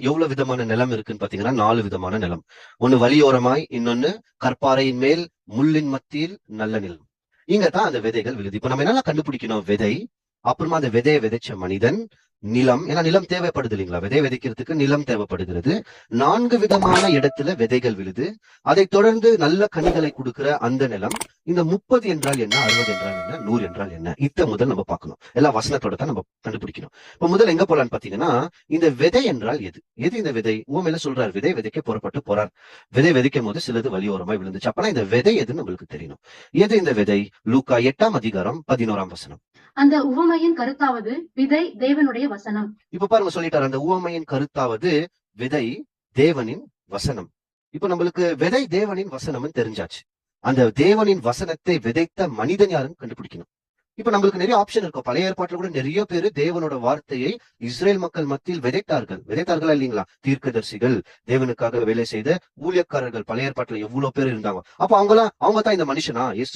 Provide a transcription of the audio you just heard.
எவ்வளவு விதமான நிலம் இருக்குன்னு பாத்தீங்கன்னா நாலு விதமான நிலம். ஒன்னு வலியோரமாய் இன்னொன்னு கற்பாறையின் மேல் முள்ளின் மத்தியில் நல்ல நிலம். இங்கதான் அந்த விதைகள் விழுது. இப்ப நம்ம என்னெல்லாம் கண்டுபிடிக்கணும்? விதை. அப்புறமா அந்த விதையை விதைச்ச மனிதன் நிலம் ஏன்னா நிலம் தேவைப்படுது இல்லைங்களா? விதை விதைக்கிறதுக்கு நிலம் தேவைப்படுகிறது. நான்கு விதமான இடத்துல விதைகள் விழுது. அதை தொடர்ந்து நல்ல கனிகளை கொடுக்கிற அந்த நிலம் இந்த முப்பது என்றால் என்ன அறுபது என்றால் என்ன நூறு என்றால் என்ன இத்த முதல் நம்ம பார்க்கணும். எல்லா வசனத்தோட தான் நம்ம கண்டுபிடிக்கணும். இப்ப முதல் எங்க போலான்னு பாத்தீங்கன்னா இந்த விதை என்றால் எது? எது இந்த விதை? ஊமையில சொல்றாரு விதை விதைக்க புறப்பட்டு போறார். விதை விதைக்கும் போது சிலது வழியோரமாய் விழுந்துச்சு. அப்பனா இந்த விதை எதுன்னு உங்களுக்கு தெரியணும். எது இந்த விதை? லூக்கா எட்டாம் அதிகாரம் பதினோராம் வசனம். அந்த உவமையின் கருத்தாவது விதை தேவனுடைய வசனம். இப்ப பாருங்க சொல்லிட்டாரு. அந்த உவமையின் கருத்தாவது விதை தேவனின் வசனம். இப்ப நம்மளுக்கு விதை தேவனின் வசனம்னு தெரிஞ்சாச்சு. அந்த தேவனின் வசனத்தை விதைத்த மனிதன் யாரும் கண்டுபிடிக்கணும். இப்ப நம்மளுக்கு நிறைய ஆப்ஷன் இருக்கும் பழைய ஏற்பாட்டுல கூட நிறைய பேர் தேவனோட வார்த்தையை இஸ்ரேல் மக்கள் மத்தியில் விதைத்தார்கள். விதைத்தார்களா இல்லைங்களா? தீர்க்கதரிசிகள் தேவனுக்காக வேலை செய்த ஊழியக்காரர்கள் பழைய ஏற்பாட்டுல எவ்வளவு பேர் இருந்தாங்க. அப்ப அவங்களாம் அவங்க தான் இந்த மனுஷனா? இயேசு